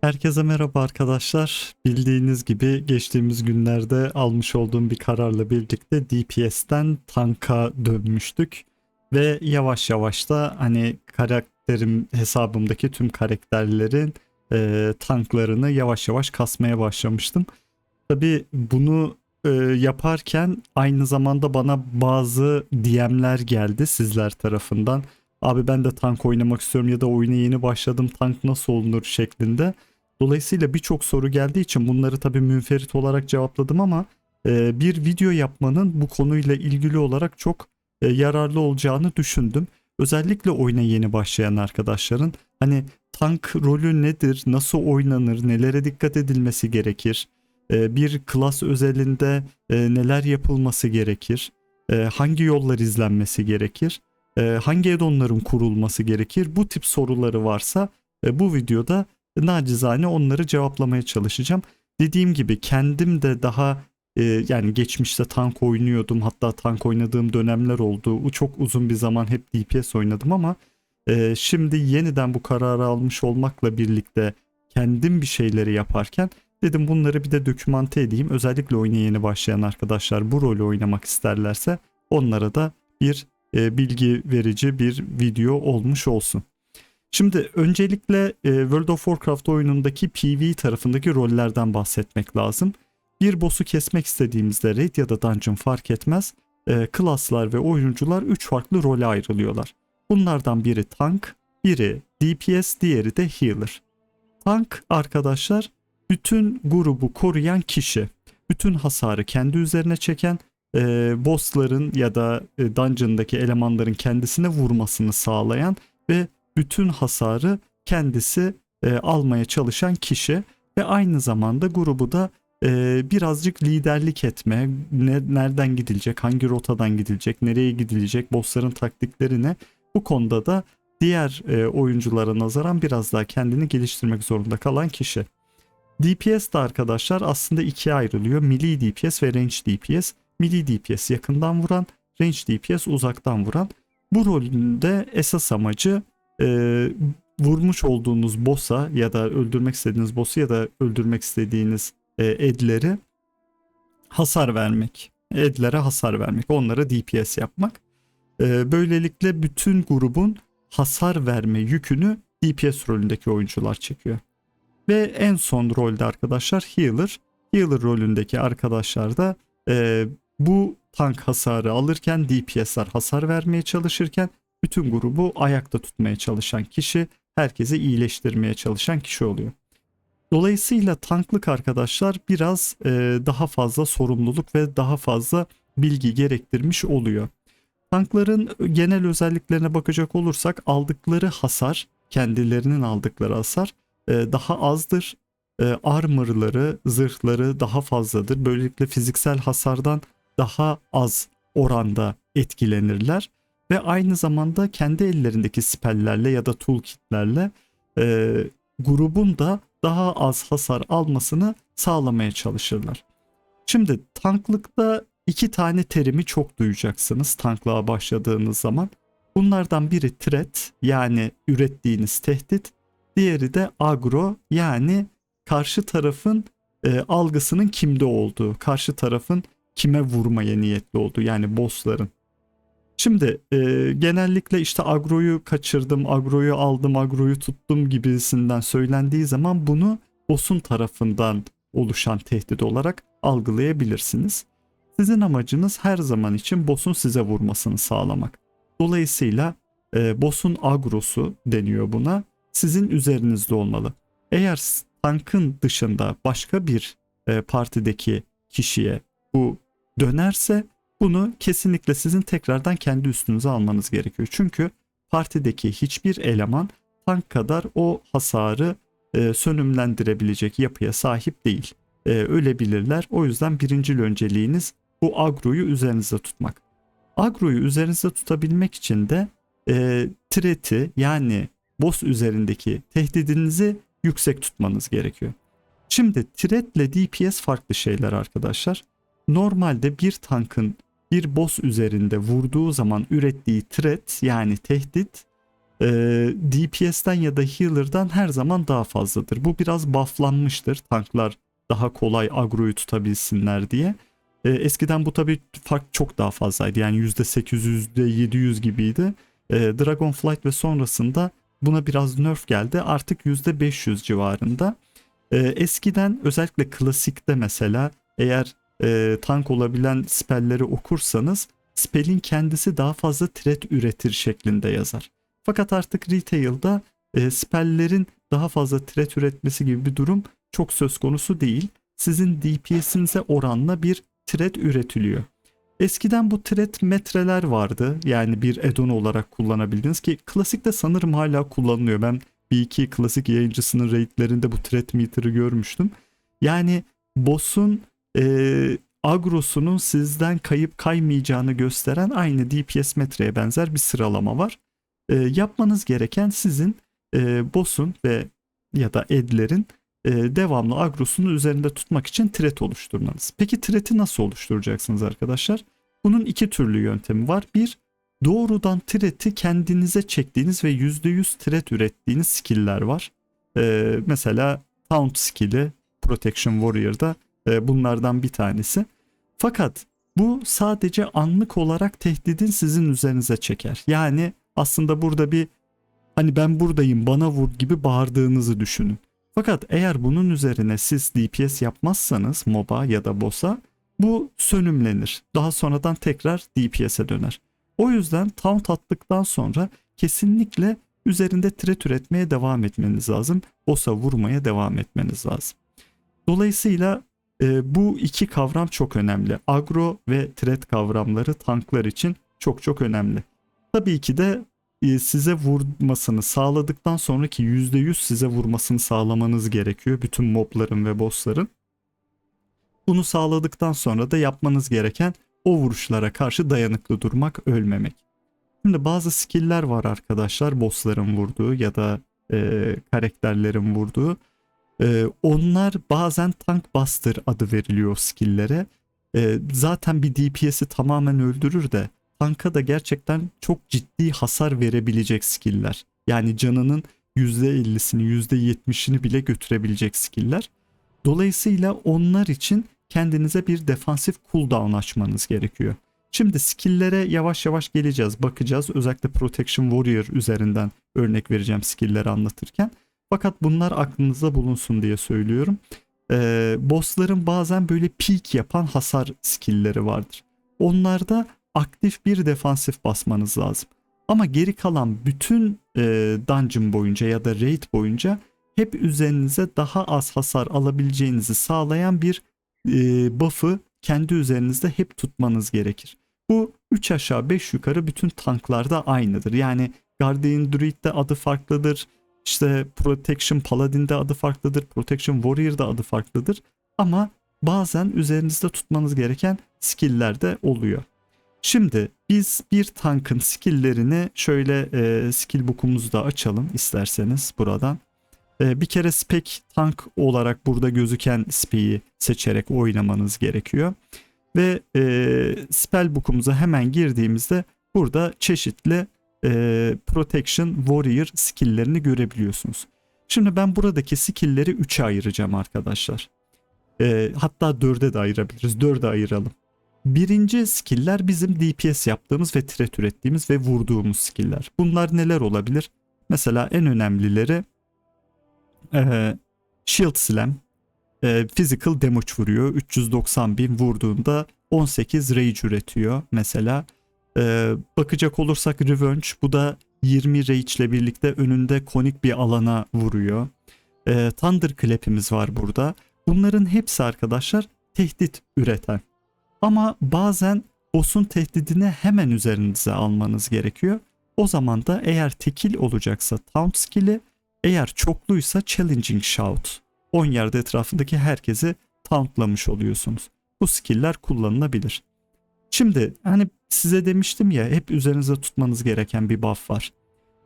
Herkese merhaba arkadaşlar. Bildiğiniz gibi geçtiğimiz günlerde almış olduğum bir kararla birlikte DPS'ten tanka dönmüştük. Ve yavaş yavaş da hani karakterim hesabımdaki tüm karakterlerin e, tanklarını yavaş yavaş kasmaya başlamıştım. Tabi bunu e, yaparken aynı zamanda bana bazı DM'ler geldi sizler tarafından. Abi ben de tank oynamak istiyorum ya da oyuna yeni başladım tank nasıl olunur şeklinde. Dolayısıyla birçok soru geldiği için bunları tabii münferit olarak cevapladım ama e, bir video yapmanın bu konuyla ilgili olarak çok e, yararlı olacağını düşündüm. Özellikle oyuna yeni başlayan arkadaşların hani tank rolü nedir, nasıl oynanır, nelere dikkat edilmesi gerekir, e, bir klas özelinde e, neler yapılması gerekir, e, hangi yollar izlenmesi gerekir, e, hangi addonların kurulması gerekir bu tip soruları varsa e, bu videoda nacizane onları cevaplamaya çalışacağım. Dediğim gibi kendim de daha e, yani geçmişte tank oynuyordum. Hatta tank oynadığım dönemler oldu. Çok uzun bir zaman hep DPS oynadım ama e, şimdi yeniden bu kararı almış olmakla birlikte kendim bir şeyleri yaparken dedim bunları bir de dokümante edeyim. Özellikle oyuna yeni başlayan arkadaşlar bu rolü oynamak isterlerse onlara da bir e, bilgi verici bir video olmuş olsun. Şimdi öncelikle e, World of Warcraft oyunundaki PvE tarafındaki rollerden bahsetmek lazım. Bir boss'u kesmek istediğimizde raid ya da dungeon fark etmez. E, klaslar ve oyuncular 3 farklı role ayrılıyorlar. Bunlardan biri tank, biri DPS, diğeri de healer. Tank arkadaşlar bütün grubu koruyan kişi. Bütün hasarı kendi üzerine çeken e, bossların ya da e, dungeon'daki elemanların kendisine vurmasını sağlayan ve bütün hasarı kendisi e, almaya çalışan kişi ve aynı zamanda grubu da e, birazcık liderlik etme, ne, nereden gidilecek, hangi rotadan gidilecek, nereye gidilecek, bossların taktikleri ne bu konuda da diğer e, oyunculara nazaran biraz daha kendini geliştirmek zorunda kalan kişi. DPS de arkadaşlar aslında ikiye ayrılıyor. Melee DPS ve Range DPS. Melee DPS yakından vuran, Range DPS uzaktan vuran. Bu rolün de esas amacı e, vurmuş olduğunuz boss'a ya da öldürmek istediğiniz boss'u ya da öldürmek istediğiniz e, edleri hasar vermek. Edlere hasar vermek. Onlara DPS yapmak. E, böylelikle bütün grubun hasar verme yükünü DPS rolündeki oyuncular çekiyor. Ve en son rolde arkadaşlar healer. Healer rolündeki arkadaşlar da e, bu tank hasarı alırken DPS'ler hasar vermeye çalışırken bütün grubu ayakta tutmaya çalışan kişi, herkesi iyileştirmeye çalışan kişi oluyor. Dolayısıyla tanklık arkadaşlar biraz e, daha fazla sorumluluk ve daha fazla bilgi gerektirmiş oluyor. Tankların genel özelliklerine bakacak olursak aldıkları hasar, kendilerinin aldıkları hasar e, daha azdır. E, armorları, zırhları daha fazladır. Böylelikle fiziksel hasardan daha az oranda etkilenirler ve aynı zamanda kendi ellerindeki spellerle ya da toolkitlerle e, grubun da daha az hasar almasını sağlamaya çalışırlar. Şimdi tanklıkta iki tane terimi çok duyacaksınız tanklığa başladığınız zaman. Bunlardan biri threat yani ürettiğiniz tehdit, diğeri de agro yani karşı tarafın e, algısının kimde olduğu, karşı tarafın kime vurmaya niyetli olduğu yani bossların. Şimdi e, genellikle işte agroyu kaçırdım, agroyu aldım, agroyu tuttum gibisinden söylendiği zaman bunu boss'un tarafından oluşan tehdit olarak algılayabilirsiniz. Sizin amacınız her zaman için boss'un size vurmasını sağlamak. Dolayısıyla e, boss'un agrosu deniyor buna. Sizin üzerinizde olmalı. Eğer tankın dışında başka bir e, partideki kişiye bu dönerse bunu kesinlikle sizin tekrardan kendi üstünüze almanız gerekiyor. Çünkü partideki hiçbir eleman tank kadar o hasarı e, sönümlendirebilecek yapıya sahip değil. E, ölebilirler. O yüzden birincil önceliğiniz bu agroyu üzerinizde tutmak. Agroyu üzerinizde tutabilmek için de e, threat'i yani boss üzerindeki tehdidinizi yüksek tutmanız gerekiyor. Şimdi threat ile DPS farklı şeyler arkadaşlar. Normalde bir tankın bir boss üzerinde vurduğu zaman ürettiği threat yani tehdit e, DPS'ten ya da healer'dan her zaman daha fazladır. Bu biraz bufflanmıştır. Tanklar daha kolay agroyu tutabilsinler diye. E, eskiden bu tabi fark çok daha fazlaydı. Yani %800, %700 gibiydi. E, Dragonflight ve sonrasında buna biraz nerf geldi. Artık %500 civarında. E, eskiden özellikle klasikte mesela eğer e, tank olabilen spellleri okursanız spellin kendisi daha fazla threat üretir şeklinde yazar. Fakat artık retail'da e, spelllerin daha fazla threat üretmesi gibi bir durum çok söz konusu değil. Sizin DPS'inize oranla bir threat üretiliyor. Eskiden bu threat metreler vardı. Yani bir add-on olarak kullanabildiğiniz ki klasikte sanırım hala kullanılıyor. Ben bir iki klasik yayıncısının raidlerinde bu threat meter'ı görmüştüm. Yani boss'un e, agrosunun sizden kayıp kaymayacağını gösteren aynı DPS metreye benzer bir sıralama var. E, yapmanız gereken sizin e, boss'un ve ya da edlerin e, devamlı agrosunu üzerinde tutmak için threat oluşturmanız. Peki threat'i nasıl oluşturacaksınız arkadaşlar? Bunun iki türlü yöntemi var. Bir, doğrudan threat'i kendinize çektiğiniz ve %100 threat ürettiğiniz skill'ler var. E, mesela Taunt skill'i Protection Warrior'da e, bunlardan bir tanesi. Fakat bu sadece anlık olarak tehdidin sizin üzerinize çeker. Yani aslında burada bir hani ben buradayım bana vur gibi bağırdığınızı düşünün. Fakat eğer bunun üzerine siz DPS yapmazsanız MOBA ya da BOS'a bu sönümlenir. Daha sonradan tekrar DPS'e döner. O yüzden taunt attıktan sonra kesinlikle üzerinde threat üretmeye devam etmeniz lazım. BOS'a vurmaya devam etmeniz lazım. Dolayısıyla e, bu iki kavram çok önemli. Agro ve threat kavramları tanklar için çok çok önemli. Tabii ki de e, size vurmasını sağladıktan sonraki %100 size vurmasını sağlamanız gerekiyor. Bütün mobların ve bossların. Bunu sağladıktan sonra da yapmanız gereken o vuruşlara karşı dayanıklı durmak, ölmemek. Şimdi bazı skill'ler var arkadaşlar bossların vurduğu ya da e, karakterlerin vurduğu. E, onlar bazen tank buster adı veriliyor skill'lere. E, zaten bir DPS'i tamamen öldürür de tanka da gerçekten çok ciddi hasar verebilecek skill'ler. Yani canının %50'sini %70'ini bile götürebilecek skill'ler. Dolayısıyla onlar için kendinize bir defansif cooldown açmanız gerekiyor. Şimdi skill'lere yavaş yavaş geleceğiz, bakacağız. Özellikle Protection Warrior üzerinden örnek vereceğim skill'leri anlatırken. Fakat bunlar aklınızda bulunsun diye söylüyorum. Ee, bossların bazen böyle peak yapan hasar skill'leri vardır. Onlarda aktif bir defansif basmanız lazım. Ama geri kalan bütün e, dungeon boyunca ya da raid boyunca hep üzerinize daha az hasar alabileceğinizi sağlayan bir e, buff'ı kendi üzerinizde hep tutmanız gerekir. Bu 3 aşağı 5 yukarı bütün tanklarda aynıdır. Yani Guardian Druid'de adı farklıdır. İşte Protection Paladin'de adı farklıdır. Protection Warrior'da adı farklıdır. Ama bazen üzerinizde tutmanız gereken skill'ler de oluyor. Şimdi biz bir tankın skill'lerini şöyle e, skill book'umuzu da açalım isterseniz buradan. E, bir kere spec tank olarak burada gözüken spec'i seçerek oynamanız gerekiyor. Ve e, spell book'umuza hemen girdiğimizde burada çeşitli e, protection warrior skill'lerini görebiliyorsunuz. Şimdi ben buradaki skill'leri 3'e ayıracağım arkadaşlar. E, hatta 4'e de ayırabiliriz. 4'e ayıralım. Birinci skill'ler bizim DPS yaptığımız ve threat ürettiğimiz ve vurduğumuz skill'ler. Bunlar neler olabilir? Mesela en önemlileri e, Shield Slam, e, Physical Damage vuruyor. 390 bin vurduğunda 18 Rage üretiyor mesela. E, bakacak olursak Revenge bu da 20 Rage ile birlikte önünde konik bir alana vuruyor. E, Thunder Clap'imiz var burada. Bunların hepsi arkadaşlar tehdit üreten. Ama bazen boss'un tehdidini hemen üzerinize almanız gerekiyor. O zaman da eğer tekil olacaksa taunt skill'i, eğer çokluysa challenging shout. 10 yerde etrafındaki herkesi tauntlamış oluyorsunuz. Bu skill'ler kullanılabilir. Şimdi hani size demiştim ya hep üzerinize tutmanız gereken bir buff var.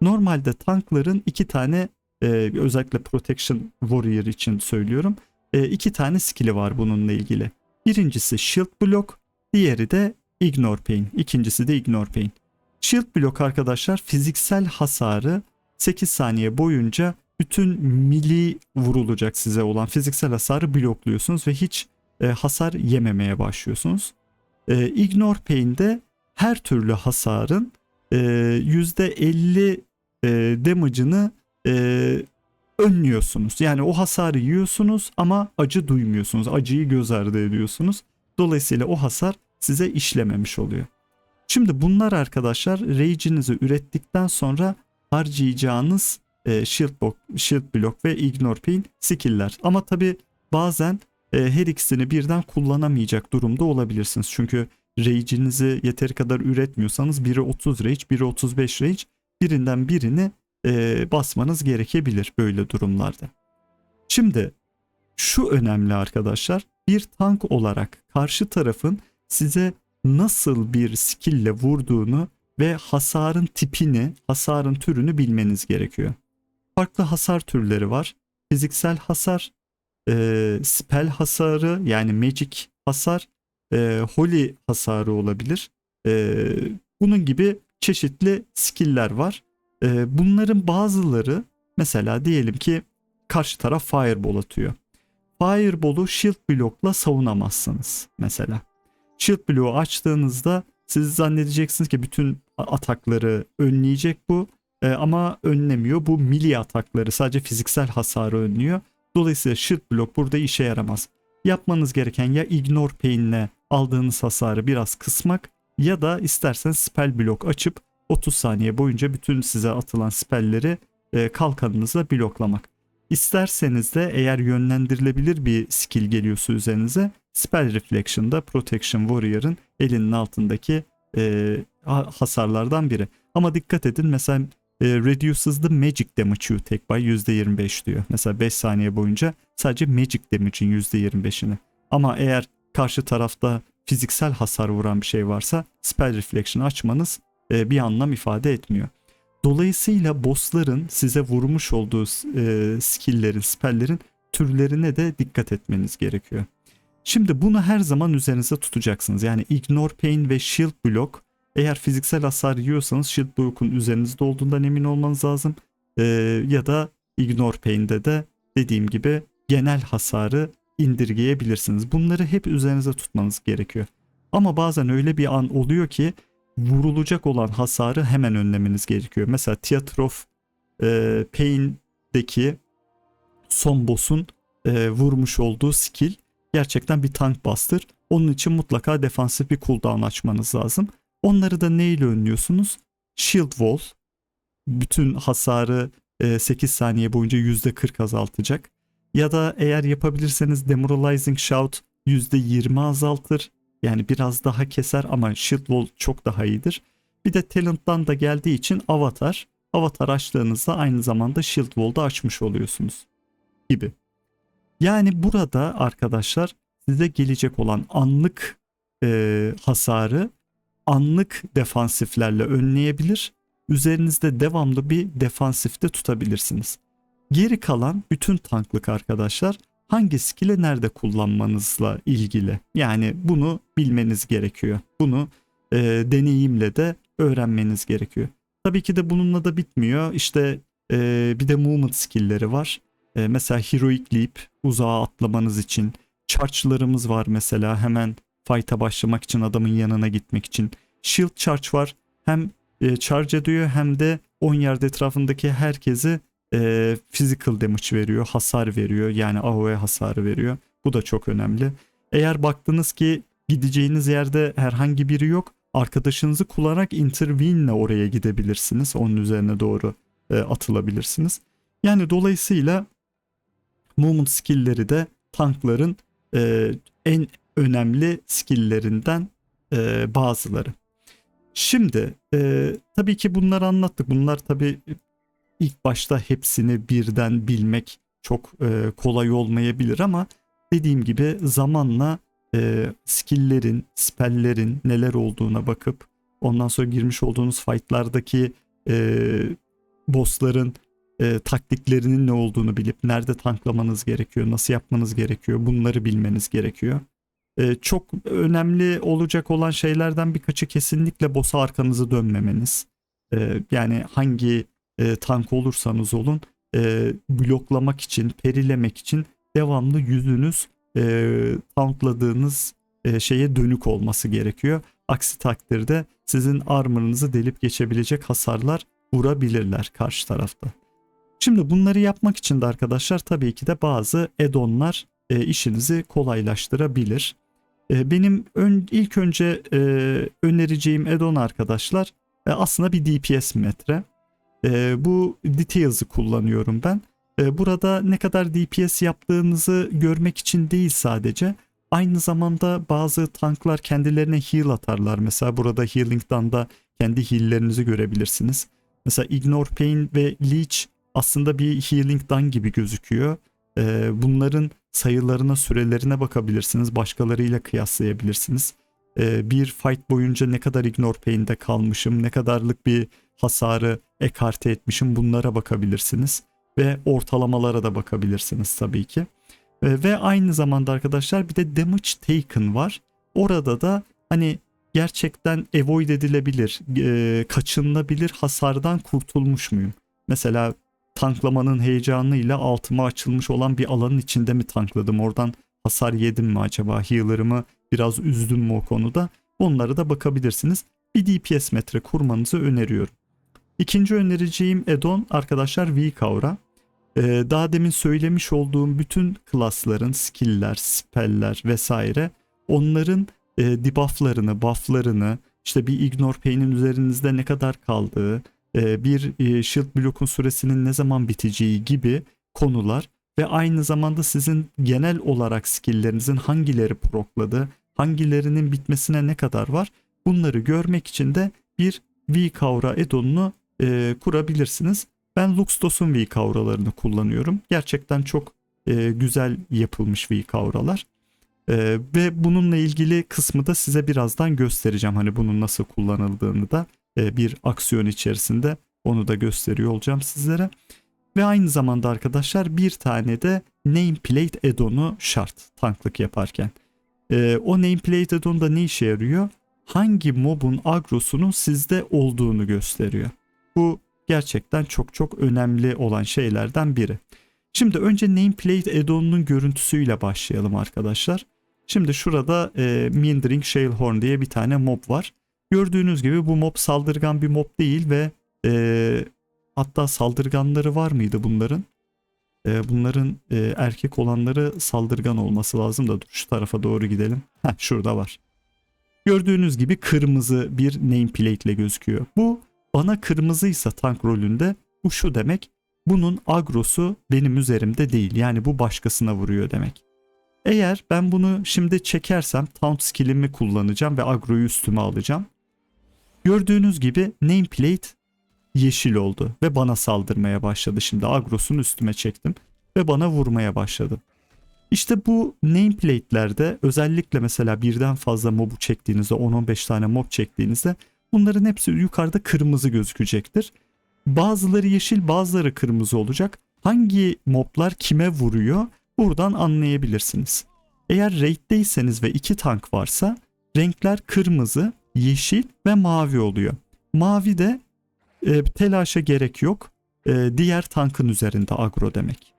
Normalde tankların iki tane e, özellikle Protection Warrior için söylüyorum. E, iki tane skill'i var bununla ilgili. Birincisi Shield Block, diğeri de Ignore Pain. İkincisi de Ignore Pain. Shield blok arkadaşlar fiziksel hasarı 8 saniye boyunca bütün mili vurulacak size olan fiziksel hasarı blokluyorsunuz ve hiç e, hasar yememeye başlıyorsunuz. E, Ignore Pain'de her türlü hasarın e, %50 e, damage'ını e, önlüyorsunuz. Yani o hasarı yiyorsunuz ama acı duymuyorsunuz. Acıyı göz ardı ediyorsunuz. Dolayısıyla o hasar size işlememiş oluyor. Şimdi bunlar arkadaşlar rage'inizi ürettikten sonra harcayacağınız e, shield, block, shield block ve ignore pain skill'ler. Ama tabi bazen her ikisini birden kullanamayacak durumda olabilirsiniz. Çünkü rage'inizi yeteri kadar üretmiyorsanız biri 30 rage, biri 35 rage birinden birini e, basmanız gerekebilir böyle durumlarda. Şimdi şu önemli arkadaşlar bir tank olarak karşı tarafın size nasıl bir skill'le vurduğunu ve hasarın tipini, hasarın türünü bilmeniz gerekiyor. Farklı hasar türleri var. Fiziksel hasar, e, spell hasarı yani magic hasar, e, holy hasarı olabilir. E, bunun gibi çeşitli skill'ler var. E, bunların bazıları mesela diyelim ki karşı taraf fireball atıyor. Fireball'u shield block'la savunamazsınız mesela. Shield block'u açtığınızda siz zannedeceksiniz ki bütün atakları önleyecek bu ama önlemiyor. Bu mili atakları sadece fiziksel hasarı önlüyor. Dolayısıyla shield block burada işe yaramaz. Yapmanız gereken ya ignore pain'le aldığınız hasarı biraz kısmak ya da isterseniz spell block açıp 30 saniye boyunca bütün size atılan spellleri e, kalkanınızla bloklamak. İsterseniz de eğer yönlendirilebilir bir skill geliyorsa üzerinize Spell Reflection'da Protection Warrior'ın elinin altındaki e, hasarlardan biri. Ama dikkat edin mesela e, reduces the magic damage you take by %25 diyor. Mesela 5 saniye boyunca sadece magic damage'in %25'ini. Ama eğer karşı tarafta fiziksel hasar vuran bir şey varsa spell reflection açmanız e, bir anlam ifade etmiyor. Dolayısıyla bossların size vurmuş olduğu e, skill'lerin, spell'lerin türlerine de dikkat etmeniz gerekiyor. Şimdi bunu her zaman üzerinize tutacaksınız. Yani ignore pain ve shield block eğer fiziksel hasar yiyorsanız shield block'un üzerinizde olduğundan emin olmanız lazım. Ee, ya da ignore pain'de de dediğim gibi genel hasarı indirgeyebilirsiniz. Bunları hep üzerinize tutmanız gerekiyor. Ama bazen öyle bir an oluyor ki vurulacak olan hasarı hemen önlemeniz gerekiyor. Mesela Theater of e, Pain'deki son boss'un e, vurmuş olduğu skill gerçekten bir tank bastır. Onun için mutlaka defansif bir cooldown açmanız lazım. Onları da neyle önlüyorsunuz? Shield Wall. Bütün hasarı 8 e, saniye boyunca %40 azaltacak. Ya da eğer yapabilirseniz Demoralizing Shout %20 azaltır. Yani biraz daha keser ama Shield Wall çok daha iyidir. Bir de Talent'tan da geldiği için Avatar. Avatar açtığınızda aynı zamanda Shield Wall'da açmış oluyorsunuz gibi. Yani burada arkadaşlar size gelecek olan anlık e, hasarı anlık defansiflerle önleyebilir. Üzerinizde devamlı bir defansifte tutabilirsiniz. Geri kalan bütün tanklık arkadaşlar hangi skill'i nerede kullanmanızla ilgili. Yani bunu bilmeniz gerekiyor. Bunu e, deneyimle de öğrenmeniz gerekiyor. Tabii ki de bununla da bitmiyor. İşte e, bir de movement skill'leri var. E, mesela Heroic Leap uzağa atlamanız için. Charge'larımız var mesela hemen fight'a başlamak için adamın yanına gitmek için. Shield Charge var. Hem e, charge ediyor hem de 10 yard etrafındaki herkesi e, physical damage veriyor, hasar veriyor. Yani AoE hasarı veriyor. Bu da çok önemli. Eğer baktınız ki gideceğiniz yerde herhangi biri yok, arkadaşınızı kullanarak intervene oraya gidebilirsiniz. Onun üzerine doğru e, atılabilirsiniz. Yani dolayısıyla movement skill'leri de tankların e, en önemli skill'lerinden e, bazıları. Şimdi e, tabii ki bunları anlattık. Bunlar tabii ilk başta hepsini birden bilmek çok e, kolay olmayabilir ama dediğim gibi zamanla e, skill'lerin, spell'lerin neler olduğuna bakıp ondan sonra girmiş olduğunuz fight'lardaki e, bossların e, taktiklerinin ne olduğunu bilip nerede tanklamanız gerekiyor, nasıl yapmanız gerekiyor bunları bilmeniz gerekiyor. E, çok önemli olacak olan şeylerden birkaçı kesinlikle boss'a arkanızı dönmemeniz. E, yani hangi e, tank olursanız olun e, bloklamak için, perilemek için devamlı yüzünüz e, tauntladığınız e, şeye dönük olması gerekiyor. Aksi takdirde sizin armor'ınızı delip geçebilecek hasarlar vurabilirler karşı tarafta. Şimdi bunları yapmak için de arkadaşlar tabii ki de bazı add-on'lar işinizi kolaylaştırabilir. E, benim ön, ilk önce e, önereceğim add-on arkadaşlar e, aslında bir DPS metre. E, bu Details'ı kullanıyorum ben. E, burada ne kadar DPS yaptığınızı görmek için değil sadece aynı zamanda bazı tanklar kendilerine heal atarlar. Mesela burada Healing'dan da kendi heal'lerinizi görebilirsiniz. Mesela Ignore Pain ve Leech aslında bir Healing'dan gibi gözüküyor. E, bunların sayılarına, sürelerine bakabilirsiniz. Başkalarıyla kıyaslayabilirsiniz. E, bir fight boyunca ne kadar Ignore Pain'de kalmışım, ne kadarlık bir hasarı ekarte etmişim bunlara bakabilirsiniz. Ve ortalamalara da bakabilirsiniz tabii ki. E, ve aynı zamanda arkadaşlar bir de damage taken var. Orada da hani gerçekten avoid edilebilir, e, kaçınılabilir hasardan kurtulmuş muyum? Mesela tanklamanın heyecanıyla altıma açılmış olan bir alanın içinde mi tankladım? Oradan hasar yedim mi acaba? Healer'ımı biraz üzdüm mü o konuda? Onlara da bakabilirsiniz. Bir DPS metre kurmanızı öneriyorum. İkinci önereceğim add-on arkadaşlar Weak Aura. Ee, daha demin söylemiş olduğum bütün klasların, skill'ler, spell'ler vesaire onların e, debuff'larını, buff'larını, işte bir ignore pain'in üzerinizde ne kadar kaldığı, bir e, shield block'un süresinin ne zaman biteceği gibi konular ve aynı zamanda sizin genel olarak skill'lerinizin hangileri prokladı, hangilerinin bitmesine ne kadar var bunları görmek için de bir V-Kaura add-on'unu e, kurabilirsiniz. Ben Luxdos'un V-Kauralarını kullanıyorum. Gerçekten çok e, güzel yapılmış V-Kauralar. E, ve bununla ilgili kısmı da size birazdan göstereceğim. Hani bunun nasıl kullanıldığını da e, bir aksiyon içerisinde onu da gösteriyor olacağım sizlere. Ve aynı zamanda arkadaşlar bir tane de nameplate add-on'u şart tanklık yaparken. E, o nameplate add-on da ne işe yarıyor? Hangi mobun agrosunun sizde olduğunu gösteriyor. Bu gerçekten çok çok önemli olan şeylerden biri. Şimdi önce nameplate add-on'un görüntüsüyle başlayalım arkadaşlar. Şimdi şurada e, Meandering Shalehorn diye bir tane mob var. Gördüğünüz gibi bu mob saldırgan bir mob değil ve e, hatta saldırganları var mıydı bunların? E, bunların e, erkek olanları saldırgan olması lazım da dur şu tarafa doğru gidelim. Heh, şurada var. Gördüğünüz gibi kırmızı bir nameplate ile gözüküyor. Bu bana kırmızıysa tank rolünde bu şu demek. Bunun agrosu benim üzerimde değil. Yani bu başkasına vuruyor demek. Eğer ben bunu şimdi çekersem taunt skill'imi kullanacağım ve agroyu üstüme alacağım. Gördüğünüz gibi nameplate yeşil oldu ve bana saldırmaya başladı. Şimdi agrosunu üstüme çektim ve bana vurmaya başladı. İşte bu nameplate'lerde özellikle mesela birden fazla mobu çektiğinizde 10-15 tane mob çektiğinizde bunların hepsi yukarıda kırmızı gözükecektir. Bazıları yeşil bazıları kırmızı olacak. Hangi moblar kime vuruyor buradan anlayabilirsiniz. Eğer raid'deyseniz ve iki tank varsa renkler kırmızı, yeşil ve mavi oluyor. Mavi de e, telaşa gerek yok. E, diğer tankın üzerinde agro demek.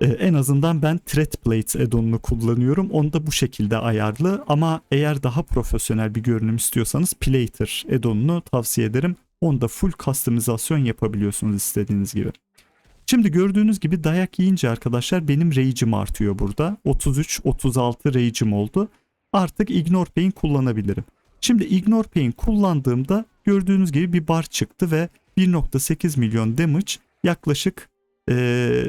E, en azından ben Threat Plates add-on'unu kullanıyorum. Onda bu şekilde ayarlı ama eğer daha profesyonel bir görünüm istiyorsanız Plater add-on'unu tavsiye ederim. Onda full customizasyon yapabiliyorsunuz istediğiniz gibi. Şimdi gördüğünüz gibi dayak yiyince arkadaşlar benim rage'im artıyor burada. 33-36 rage'im oldu. Artık Ignore Pain kullanabilirim. Şimdi Ignore Pain kullandığımda gördüğünüz gibi bir bar çıktı ve 1.8 milyon damage yaklaşık ee,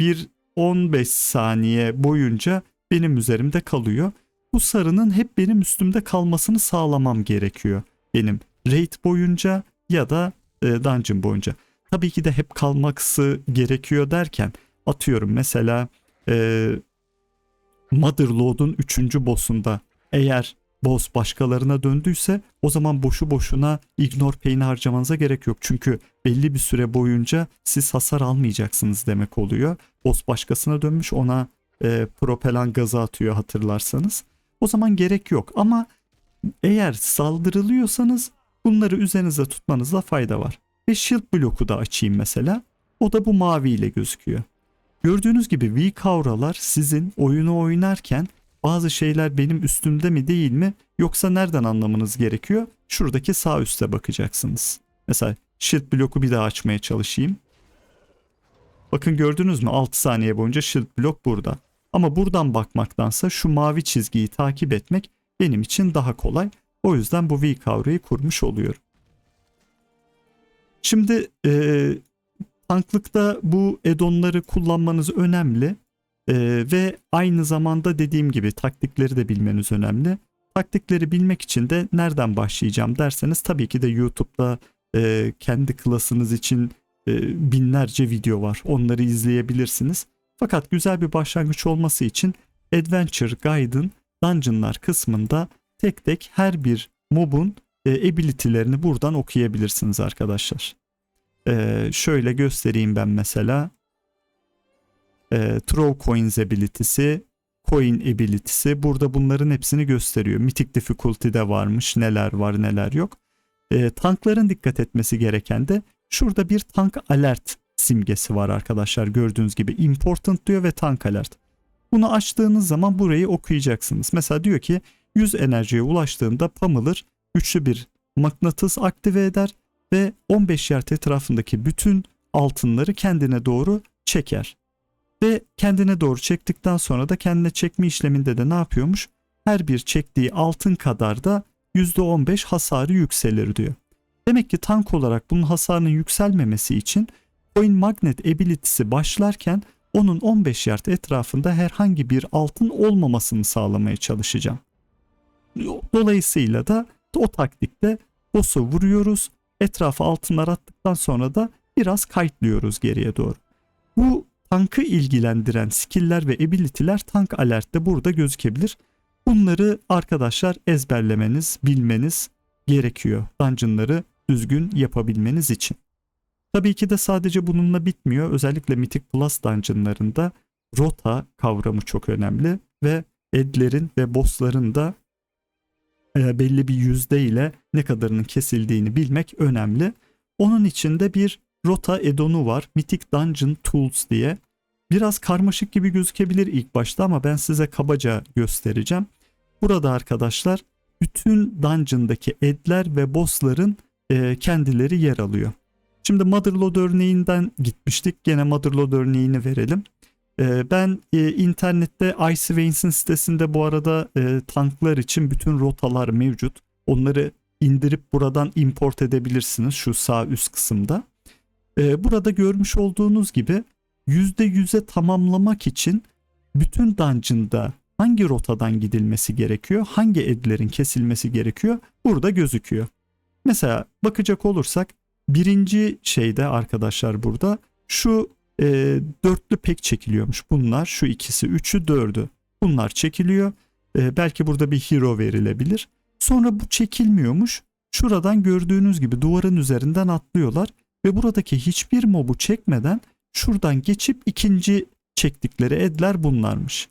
bir 15 saniye boyunca benim üzerimde kalıyor. Bu sarının hep benim üstümde kalmasını sağlamam gerekiyor. Benim raid boyunca ya da e, dungeon boyunca. Tabii ki de hep kalması gerekiyor derken atıyorum mesela e, Motherload'un 3. boss'unda eğer boss başkalarına döndüyse o zaman boşu boşuna ignore pain'i harcamanıza gerek yok. Çünkü belli bir süre boyunca siz hasar almayacaksınız demek oluyor. Boss başkasına dönmüş ona e, propelan gazı atıyor hatırlarsanız. O zaman gerek yok ama eğer saldırılıyorsanız bunları üzerinizde tutmanızda fayda var. Ve shield bloku da açayım mesela. O da bu mavi ile gözüküyor. Gördüğünüz gibi V-Kavralar sizin oyunu oynarken bazı şeyler benim üstümde mi değil mi yoksa nereden anlamanız gerekiyor? Şuradaki sağ üste bakacaksınız. Mesela shield bloku bir daha açmaya çalışayım. Bakın gördünüz mü 6 saniye boyunca shield blok burada. Ama buradan bakmaktansa şu mavi çizgiyi takip etmek benim için daha kolay. O yüzden bu V kavrayı kurmuş oluyorum. Şimdi e, tanklıkta bu edonları kullanmanız önemli. E, ve aynı zamanda dediğim gibi taktikleri de bilmeniz önemli. Taktikleri bilmek için de nereden başlayacağım derseniz tabii ki de YouTube'da e, kendi klasınız için e, binlerce video var. Onları izleyebilirsiniz. Fakat güzel bir başlangıç olması için Adventure Guide'ın Dungeon'lar kısmında tek tek her bir mob'un e, ability'lerini buradan okuyabilirsiniz arkadaşlar. E, şöyle göstereyim ben mesela. E, throw Coins ability'si, Coin ability'si. Burada bunların hepsini gösteriyor. Mythic Difficulty'de varmış, neler var neler yok. E, tankların dikkat etmesi gereken de şurada bir tank alert simgesi var arkadaşlar. Gördüğünüz gibi important diyor ve tank alert. Bunu açtığınız zaman burayı okuyacaksınız. Mesela diyor ki 100 enerjiye ulaştığında Pummeler güçlü bir mıknatıs aktive eder ve 15 yard etrafındaki bütün altınları kendine doğru çeker. Ve kendine doğru çektikten sonra da kendine çekme işleminde de ne yapıyormuş? Her bir çektiği altın kadar da %15 hasarı yükselir diyor. Demek ki tank olarak bunun hasarının yükselmemesi için Coin Magnet ability'si başlarken onun 15 yard etrafında herhangi bir altın olmamasını sağlamaya çalışacağım. Dolayısıyla da o taktikte boss'u vuruyoruz. Etrafa altınlar attıktan sonra da biraz kayıtlıyoruz geriye doğru. Bu tankı ilgilendiren skill'ler ve ability'ler tank alertte burada gözükebilir. Bunları arkadaşlar ezberlemeniz, bilmeniz gerekiyor. Dungeon'ları düzgün yapabilmeniz için. Tabii ki de sadece bununla bitmiyor. Özellikle Mythic Plus dungeonlarında rota kavramı çok önemli ve edlerin ve bossların da belli bir yüzde ile ne kadarının kesildiğini bilmek önemli. Onun içinde bir rota edonu var. Mythic Dungeon Tools diye. Biraz karmaşık gibi gözükebilir ilk başta ama ben size kabaca göstereceğim. Burada arkadaşlar bütün dungeon'daki edler ve bossların e, kendileri yer alıyor. Şimdi Motherlode örneğinden gitmiştik. Gene Motherlode örneğini verelim. E, ben e, internette Icewains'in sitesinde bu arada e, tanklar için bütün rotalar mevcut. Onları indirip buradan import edebilirsiniz şu sağ üst kısımda. E, burada görmüş olduğunuz gibi %100'e tamamlamak için bütün dungeon'da hangi rotadan gidilmesi gerekiyor, hangi edlerin kesilmesi gerekiyor burada gözüküyor. Mesela bakacak olursak birinci şeyde arkadaşlar burada şu e, dörtlü pek çekiliyormuş. Bunlar şu ikisi, üçü, dördü. Bunlar çekiliyor. E, belki burada bir hero verilebilir. Sonra bu çekilmiyormuş. Şuradan gördüğünüz gibi duvarın üzerinden atlıyorlar ve buradaki hiçbir mobu çekmeden şuradan geçip ikinci çektikleri edler bunlarmış.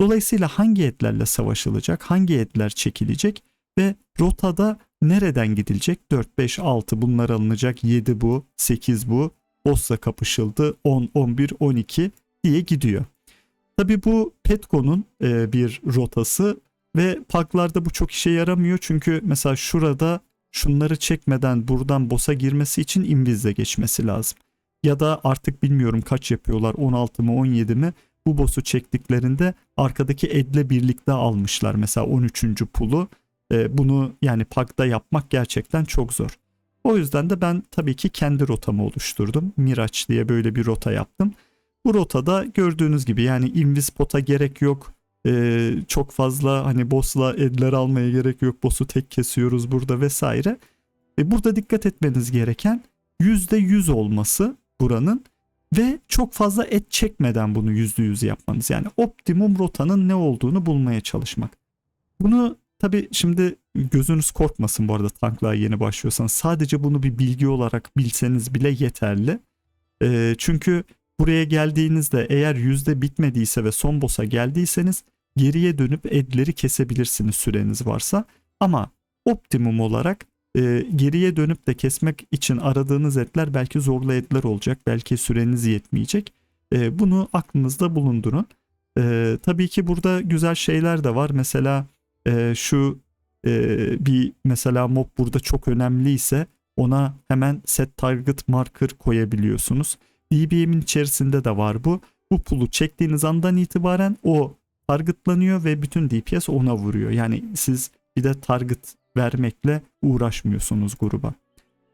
Dolayısıyla hangi etlerle savaşılacak, hangi etler çekilecek ve rotada nereden gidilecek? 4, 5, 6 bunlar alınacak, 7 bu, 8 bu, boss'la kapışıldı, 10, 11, 12 diye gidiyor. Tabi bu Petco'nun e, bir rotası ve parklarda bu çok işe yaramıyor çünkü mesela şurada şunları çekmeden buradan boss'a girmesi için invizle geçmesi lazım. Ya da artık bilmiyorum kaç yapıyorlar 16 mı 17 mi bu boss'u çektiklerinde arkadaki Ed'le birlikte almışlar mesela 13. pulu. E, bunu yani parkta yapmak gerçekten çok zor. O yüzden de ben tabii ki kendi rotamı oluşturdum. Miraç diye böyle bir rota yaptım. Bu rotada gördüğünüz gibi yani invispot'a gerek yok. Ee, çok fazla hani boss'la edler almaya gerek yok. Boss'u tek kesiyoruz burada vesaire. E, burada dikkat etmeniz gereken %100 olması buranın ve çok fazla et çekmeden bunu %100 yapmanız. Yani optimum rotanın ne olduğunu bulmaya çalışmak. Bunu tabi şimdi gözünüz korkmasın bu arada tanklığa yeni başlıyorsanız. Sadece bunu bir bilgi olarak bilseniz bile yeterli. E, çünkü Buraya geldiğinizde eğer yüzde bitmediyse ve son boss'a geldiyseniz geriye dönüp edleri kesebilirsiniz süreniz varsa. Ama optimum olarak e, geriye dönüp de kesmek için aradığınız etler belki zorlu etler olacak. Belki süreniz yetmeyecek. E, bunu aklınızda bulundurun. E, tabii ki burada güzel şeyler de var. Mesela e, şu e, bir mesela mob burada çok önemliyse ona hemen set target marker koyabiliyorsunuz. DBM'in içerisinde de var bu. Bu pulu çektiğiniz andan itibaren o targetlanıyor ve bütün DPS ona vuruyor. Yani siz bir de target vermekle uğraşmıyorsunuz gruba.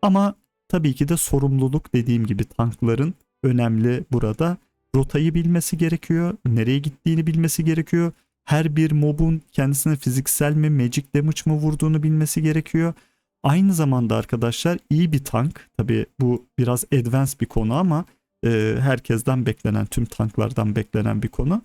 Ama tabii ki de sorumluluk dediğim gibi tankların önemli burada. Rotayı bilmesi gerekiyor, nereye gittiğini bilmesi gerekiyor. Her bir mobun kendisine fiziksel mi, magic damage mı vurduğunu bilmesi gerekiyor. Aynı zamanda arkadaşlar iyi bir tank, tabii bu biraz advanced bir konu ama e, herkesten beklenen, tüm tanklardan beklenen bir konu.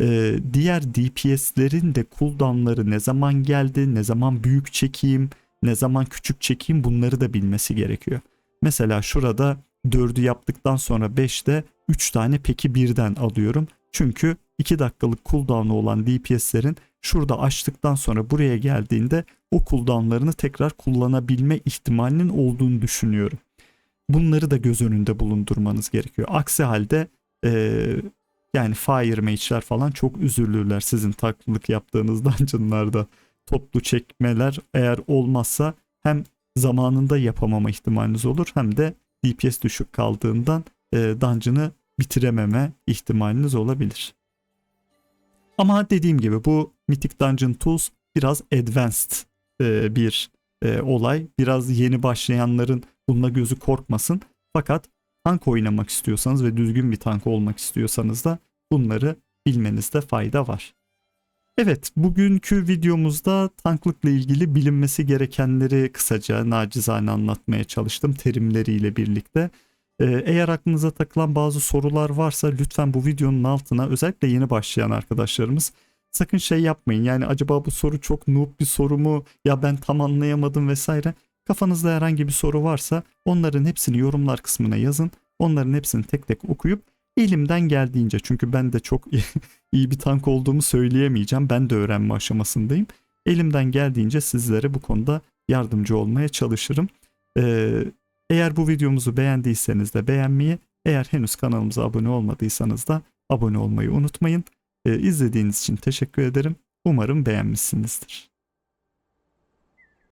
E, diğer DPS'lerin de cooldown'ları ne zaman geldi, ne zaman büyük çekeyim, ne zaman küçük çekeyim bunları da bilmesi gerekiyor. Mesela şurada 4'ü yaptıktan sonra 5'te 3 tane peki birden alıyorum. Çünkü 2 dakikalık cooldown'u olan DPS'lerin şurada açtıktan sonra buraya geldiğinde o cooldown'larını tekrar kullanabilme ihtimalinin olduğunu düşünüyorum. Bunları da göz önünde bulundurmanız gerekiyor. Aksi halde eee, yani Fire Mage'ler falan çok üzülürler sizin taklılık yaptığınız dungeonlarda. Toplu çekmeler eğer olmazsa hem zamanında yapamama ihtimaliniz olur hem de DPS düşük kaldığından e, dungeon'ı bitirememe ihtimaliniz olabilir. Ama dediğim gibi bu Mythic Dungeon Tools biraz advanced e, bir e, olay. Biraz yeni başlayanların bununla gözü korkmasın. Fakat tank oynamak istiyorsanız ve düzgün bir tank olmak istiyorsanız da bunları bilmenizde fayda var. Evet, bugünkü videomuzda tanklıkla ilgili bilinmesi gerekenleri kısaca nacizane anlatmaya çalıştım terimleriyle birlikte. Ee, eğer aklınıza takılan bazı sorular varsa lütfen bu videonun altına özellikle yeni başlayan arkadaşlarımız sakın şey yapmayın. Yani acaba bu soru çok noob bir soru mu ya ben tam anlayamadım vesaire. Kafanızda herhangi bir soru varsa onların hepsini yorumlar kısmına yazın. Onların hepsini tek tek okuyup elimden geldiğince çünkü ben de çok iyi bir tank olduğumu söyleyemeyeceğim. Ben de öğrenme aşamasındayım. Elimden geldiğince sizlere bu konuda yardımcı olmaya çalışırım. Ee, eğer bu videomuzu beğendiyseniz de beğenmeyi, eğer henüz kanalımıza abone olmadıysanız da abone olmayı unutmayın. Ee, izlediğiniz için teşekkür ederim. Umarım beğenmişsinizdir.